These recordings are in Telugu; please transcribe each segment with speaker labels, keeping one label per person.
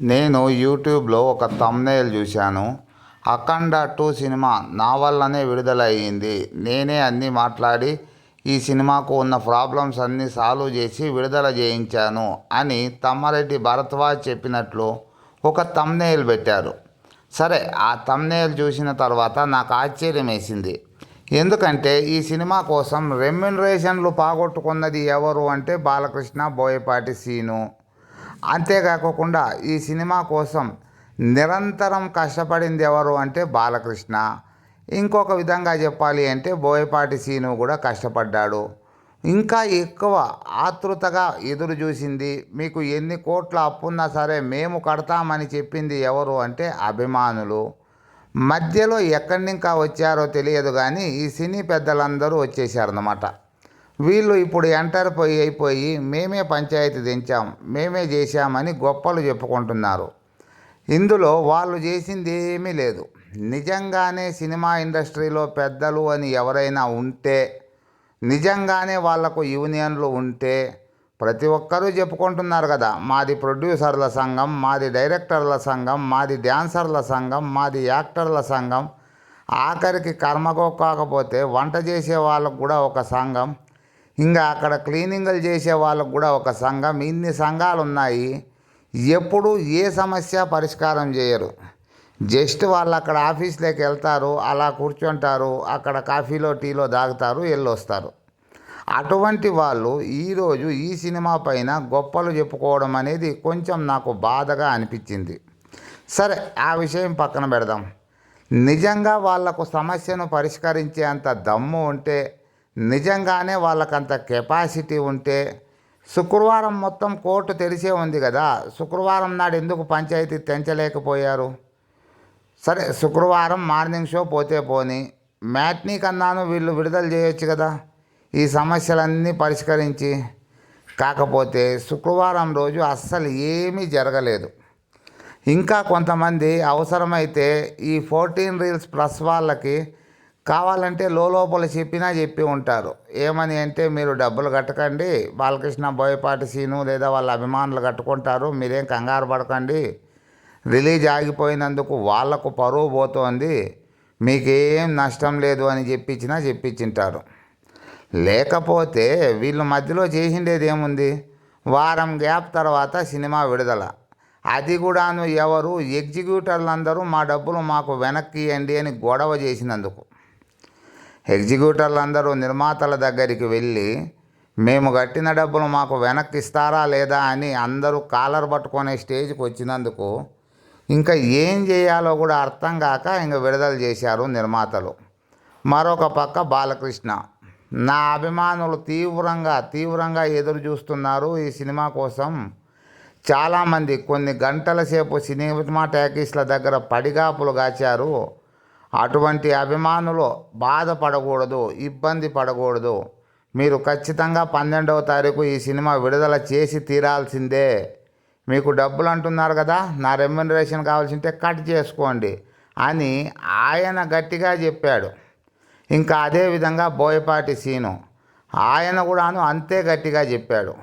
Speaker 1: నేను యూట్యూబ్లో ఒక తమ్నేల్ చూశాను. అఖండ టూ సినిమా నా వల్లనే విడుదలయ్యింది. నేనే అన్నీ మాట్లాడి ఈ సినిమాకు ఉన్న ప్రాబ్లమ్స్ అన్నీ సాల్వ్ చేసి విడుదల చేయించాను అని తమ్మారెడ్డి భరద్వాజ్ చెప్పినట్లు ఒక తమ్నేల్ పెట్టారు. సరే ఆ తమ్నేల్ చూసిన తర్వాత నాకు ఆశ్చర్యం వేసింది ఎందుకంటే ఈ సినిమా కోసం రెమ్యునరేషన్లు పాగొట్టుకున్నది ఎవరు అంటే బాలకృష్ణ బోయపాటి సీను. అంతేకాకుండా ఈ సినిమా కోసం నిరంతరం కష్టపడింది ఎవరు అంటే బాలకృష్ణ. ఇంకొక విధంగా చెప్పాలి అంటే బోయపాటి సీను కూడా కష్టపడ్డాడు. ఇంకా ఎక్కువ ఆతృతగా ఎదురు చూసింది. మీకు ఎన్ని కోట్ల అప్పున్నా సరే మేము కడతామని చెప్పింది ఎవరు అంటే అభిమానులు. మధ్యలో ఎక్కడి ఇంకా వచ్చారో తెలియదు కానీ ఈ సినీ పెద్దలందరూ వచ్చేసారన్నమాట వీళ్ళు ఇప్పుడు ఎంటర్ పోయి అయిపోయి మేమే పంచాయతీ దించాం మేమే చేశామని గొప్పలు చెప్పుకుంటున్నారు. ఇందులో వాళ్ళు చేసింది ఏమీ లేదు. నిజంగానే సినిమా ఇండస్ట్రీలో పెద్దలు అని ఎవరైనా ఉంటే నిజంగానే వాళ్ళకు యూనియన్లు ఉంటే ప్రతి ఒక్కరూ చెప్పుకుంటున్నారు కదా. మాది ప్రొడ్యూసర్ల సంఘం మాది డైరెక్టర్ల సంఘం మాది డ్యాన్సర్ల సంఘం మాది యాక్టర్ల సంఘం. ఆఖరికి కర్మకో కాకపోతే వంట చేసే వాళ్ళకు కూడా ఒక సంఘం. ఇంకా అక్కడ క్లీనింగ్లు చేసే వాళ్ళకు కూడా ఒక సంఘం. ఇన్ని సంఘాలు ఉన్నాయి ఎప్పుడు ఏ సమస్య పరిష్కారం చేయరు. జస్ట్ వాళ్ళు అక్కడ ఆఫీస్లోకి వెళ్తారు అలా కూర్చుంటారు అక్కడ కాఫీలో టీలో దాగుతారు వెళ్ళొస్తారు. అటువంటి వాళ్ళు ఈరోజు ఈ సినిమా పైన గొప్పలు చెప్పుకోవడం అనేది కొంచెం నాకు బాధగా అనిపించింది. సరే ఆ విషయం పక్కన పెడదాం. నిజంగా వాళ్ళకు సమస్యను పరిష్కరించే అంత దమ్ము ఉంటే నిజంగానే వాళ్ళకంత కెపాసిటీ ఉంటే శుక్రవారం మొత్తం కోర్టు తెరిసే ఉంది కదా. శుక్రవారం నాడు ఎందుకు పంచాయతీ తెంచలేకపోయారు? సరే శుక్రవారం మార్నింగ్ షో పోతే పోని. మ్యాట్నీ కన్నాను వీళ్ళు విడుదల చేయొచ్చు కదా. ఈ సమస్యలన్నీ పరిష్కరించి. కాకపోతే శుక్రవారం రోజు అస్సలు ఏమీ జరగలేదు. ఇంకా కొంతమంది అవసరమైతే ఈ ఫోర్టీన్ రీల్స్ ప్లస్ వాళ్ళకి కావాలంటే లోపల చెప్పినా చెప్పి ఉంటారు. ఏమని అంటే మీరు డబ్బులు కట్టకండి బాలకృష్ణ బోయపాటి సీను లేదా వాళ్ళ అభిమానులు కట్టుకుంటారు మీరేం కంగారు పడకండి. రిలీజ్ ఆగిపోయినందుకు వాళ్ళకు పరువు పోతోంది మీకేం నష్టం లేదు అని చెప్పించినా చెప్పించింటారు లేకపోతే వీళ్ళు మధ్యలో చేసిండేది ఏముంది వారం గ్యాప్ తర్వాత సినిమా విడుదల. అది కూడాను ఎవరు ఎగ్జిక్యూటర్లు అందరూ మా డబ్బులు మాకు వెనక్కి ఇవ్వండి అని గొడవ చేసినందుకు. ఎగ్జిక్యూటర్లు అందరూ నిర్మాతల దగ్గరికి వెళ్ళి మేము కట్టిన డబ్బులు మాకు వెనక్కి ఇస్తారా లేదా అని అందరూ కాలర్ పట్టుకునే స్టేజ్కి వచ్చినందుకు ఇంకా ఏం చేయాలో కూడా అర్థం కాక ఇంక విడుదల చేశారు నిర్మాతలు. మరొక పక్క బాలకృష్ణ నా అభిమానులు తీవ్రంగా తీవ్రంగా ఎదురు చూస్తున్నారు ఈ సినిమా కోసం. చాలామంది కొన్ని గంటల సేపు సినిమా టాకీస్ల దగ్గర పడిగాపులు గాచారు. అటువంటి అభిమానులు బాధపడకూడదు ఇబ్బంది పడకూడదు. మీరు ఖచ్చితంగా పన్నెండవ తారీఖు ఈ సినిమా విడుదల చేసి తీరాల్సిందే. మీకు డబ్బులు అంటున్నారు కదా నా రెమ్యునరేషన్ కావాల్సింటే కట్ చేసుకోండి అని ఆయన గట్టిగా చెప్పాడు. ఇంకా అదేవిధంగా బోయపాటి సీను ఆయన కూడాను అంతే గట్టిగా చెప్పాడు.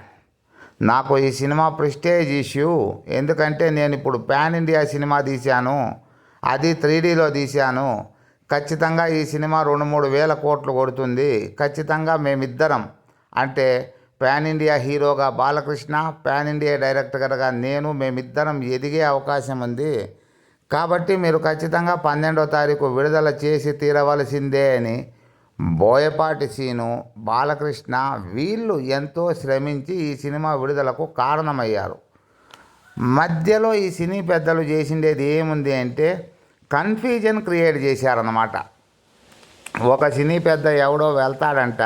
Speaker 1: నాకు ఈ సినిమా ప్రిస్టేజ్ ఇష్యూ ఎందుకంటే నేను ఇప్పుడు పాన్ ఇండియా సినిమా తీశాను. అది త్రీడీలో తీశాను. ఖచ్చితంగా ఈ సినిమా రెండు మూడు వేల కోట్లు కొడుతుంది. ఖచ్చితంగా మేమిద్దరం. అంటే పాన్ ఇండియా హీరోగా బాలకృష్ణ పాన్ ఇండియా డైరెక్టర్గా నేను మేమిద్దరం ఎదిగే అవకాశం ఉంది. కాబట్టి మీరు ఖచ్చితంగా పన్నెండో తారీఖు విడుదల చేసి తీరవలసిందే అని బోయపాటి సీను బాలకృష్ణ వీళ్ళు ఎంతో శ్రమించి ఈ సినిమా విడుదలకు కారణమయ్యారు. మధ్యలో ఈ సినీ పెద్దలు చేసిండేది ఏముంది అంటే కన్ఫ్యూజన్ క్రియేట్ చేశారన్నమాట. ఒక సినీ పెద్ద ఎవడో వెళ్తాడంట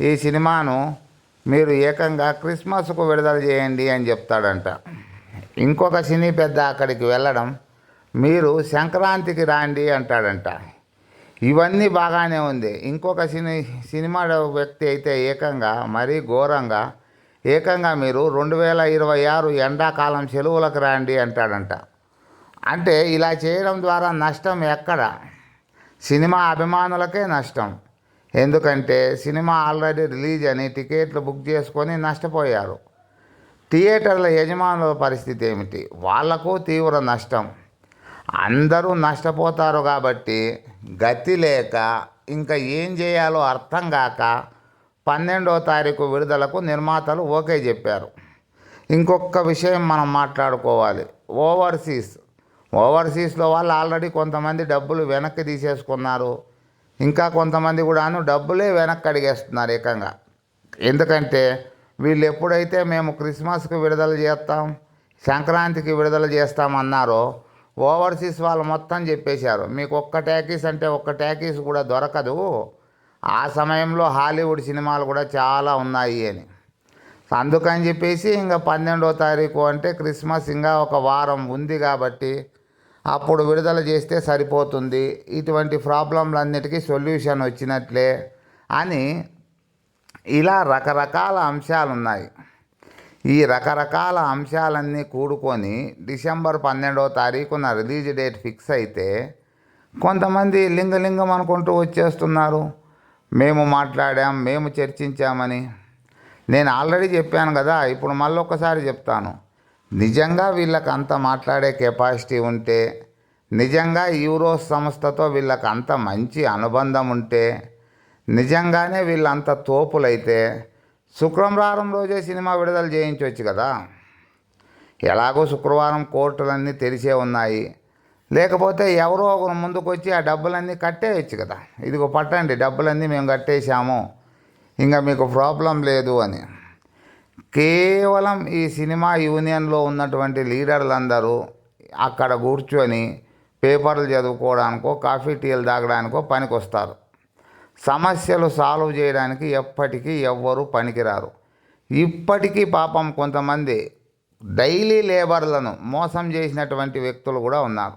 Speaker 1: ఈ సినిమాను మీరు ఏకంగా క్రిస్మస్కు విడుదల చేయండి అని చెప్తాడంట. ఇంకొక సినీ పెద్ద అక్కడికి వెళ్ళడం మీరు సంక్రాంతికి రాండి అంటాడంట. ఇవన్నీ బాగానే ఉంది. ఇంకొక సినీ సినిమా వ్యక్తి అయితే ఏకంగా మరీ ఘోరంగా ఏకంగా మీరు రెండు వేల ఇరవై ఆరు ఎండాకాలం సెలవులకు రాండి అంటాడంట. అంటే ఇలా చేయడం ద్వారా నష్టం ఎక్కడ? సినిమా అభిమానులకే నష్టం. ఎందుకంటే సినిమా ఆల్రెడీ రిలీజ్ అని టికెట్లు బుక్ చేసుకొని నష్టపోయారు. థియేటర్ల యజమానుల పరిస్థితి ఏమిటి? వాళ్ళకు తీవ్ర నష్టం. అందరూ నష్టపోతారు కాబట్టి గతి లేక ఇంకా ఏం చేయాలో అర్థం కాక పన్నెండో తారీఖు విడుదలకు నిర్మాతలు ఓకే చెప్పారు. ఇంకొక విషయం మనం మాట్లాడుకోవాలి. ఓవర్సీస్ ఓవర్సీస్లో వాళ్ళు ఆల్రెడీ కొంతమంది డబ్బులు వెనక్కి తీసేసుకున్నారు. ఇంకా కొంతమంది కూడాను డబ్బులే వెనక్కి అడిగేస్తున్నారు ఏకంగా. ఎందుకంటే వీళ్ళు ఎప్పుడైతే మేము క్రిస్మస్కి విడుదల చేస్తాం సంక్రాంతికి విడుదల చేస్తామన్నారో ఓవర్సీస్ వాళ్ళు మొత్తం చెప్పేశారు. మీకు ఒక్క ట్యాకీస్ అంటే ఒక్క ట్యాకీస్ కూడా దొరకదు. ఆ సమయంలో హాలీవుడ్ సినిమాలు కూడా చాలా ఉన్నాయి అని. అందుకని చెప్పేసి ఇంకా పన్నెండో తారీఖు అంటే క్రిస్మస్ ఇంకా ఒక వారం ఉంది కాబట్టి అప్పుడు విడుదల చేస్తే సరిపోతుంది. ఇటువంటి ప్రాబ్లంలన్నిటికీ సొల్యూషన్ వచ్చినట్లే అని ఇలా రకరకాల అంశాలు ఉన్నాయి ఈ రకరకాల అంశాలన్నీ కూడుకొని డిసెంబర్ పన్నెండవ తారీఖున రిలీజ్ డేట్ ఫిక్స్ అయితే కొంతమంది లింగలింగం అనుకుంటూ వచ్చేస్తున్నారు. మేము మాట్లాడాం మేము చర్చించామని. నేను ఆల్రెడీ చెప్పాను కదా ఇప్పుడు మళ్ళీ ఒక్కసారి చెప్తాను. నిజంగా వీళ్ళకి అంత మాట్లాడే కెపాసిటీ ఉంటే నిజంగా యూరోస్ సంస్థతో వీళ్ళకి అంత మంచి అనుబంధం ఉంటే నిజంగానే వీళ్ళంత తోపులైతే శుక్రవారం రోజే సినిమా విడుదల చేయించవచ్చు కదా. ఎలాగో శుక్రవారం కోర్టులన్నీ తెరిచే ఉన్నాయి. లేకపోతే ఎవరో ఒకరు ముందుకొచ్చి ఆ డబ్బులన్నీ కట్టేయచ్చు కదా. ఇదిగో పట్టండి డబ్బులన్నీ మేము కట్టేశాము. ఇంకా మీకు ప్రాబ్లం లేదు అని. కేవలం ఈ సినిమా యూనియన్లో ఉన్నటువంటి లీడర్లందరూ అక్కడ కూర్చొని పేపర్లు చదువుకోవడానికో కాఫీ టీలు తాగడానికో పనికొస్తారు. సమస్యలు సాల్వ్ చేయడానికి ఎప్పటికీ ఎవ్వరూ పనికిరారు. ఇప్పటికీ పాపం కొంతమంది డైలీ లేబర్లను మోసం చేసినటువంటి వ్యక్తులు కూడా ఉన్నారు.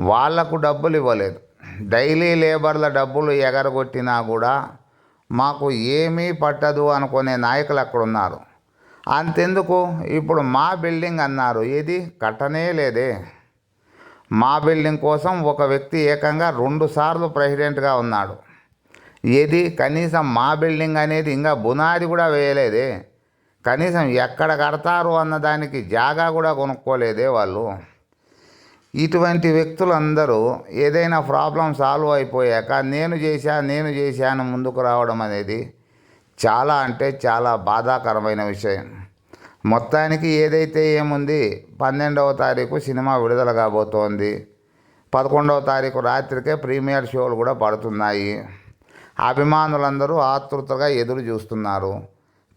Speaker 1: వాళ్ళకు డబ్బులు ఇవ్వలేదు. డైలీ లేబర్ల డబ్బులు ఎగరగొట్టినా కూడా మాకు ఏమీ పట్టదు అనుకునే నాయకులు అక్కడ ఉన్నారు అంతెందుకు? ఇప్పుడు మా బిల్డింగ్ అన్నారు. ఏది? కట్టనే లేదే. మా బిల్డింగ్ కోసం ఒక వ్యక్తి ఏకంగా రెండుసార్లు ప్రెసిడెంట్గా ఉన్నాడు. ఏది? కనీసం మా బిల్డింగ్ అనేది ఇంకా బునాది కూడా వేయలేదే. కనీసం ఎక్కడ కడతారు అన్న దానికి జాగా కూడా కొనుక్కోలేదే వాళ్ళు. ఇటువంటి వ్యక్తులందరూ ఏదైనా ప్రాబ్లం సాల్వ్ అయిపోయాక నేను చేశా నేను చేశాను ముందుకు రావడం అనేది చాలా అంటే చాలా బాధాకరమైన విషయం. మొత్తానికి ఏదైతే ఏముంది పన్నెండవ తారీఖు సినిమా విడుదల కాబోతోంది. పదకొండవ తారీఖు రాత్రికే ప్రీమియర్ షోలు కూడా పడుతున్నాయి. అభిమానులందరూ ఆతృతగా ఎదురు చూస్తున్నారు.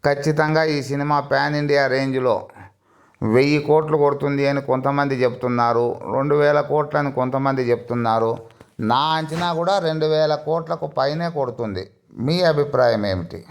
Speaker 1: ఖచ్చితంగా ఈ సినిమా పాన్ ఇండియా రేంజ్లో వెయ్యి కోట్లు కొడుతుంది అని కొంతమంది చెప్తున్నారు. రెండు వేల కోట్లని కొంతమంది చెప్తున్నారు. నా అంచనా కూడా రెండు వేల కోట్లకు పైనే కొడుతుంది. మీ అభిప్రాయం ఏమిటి?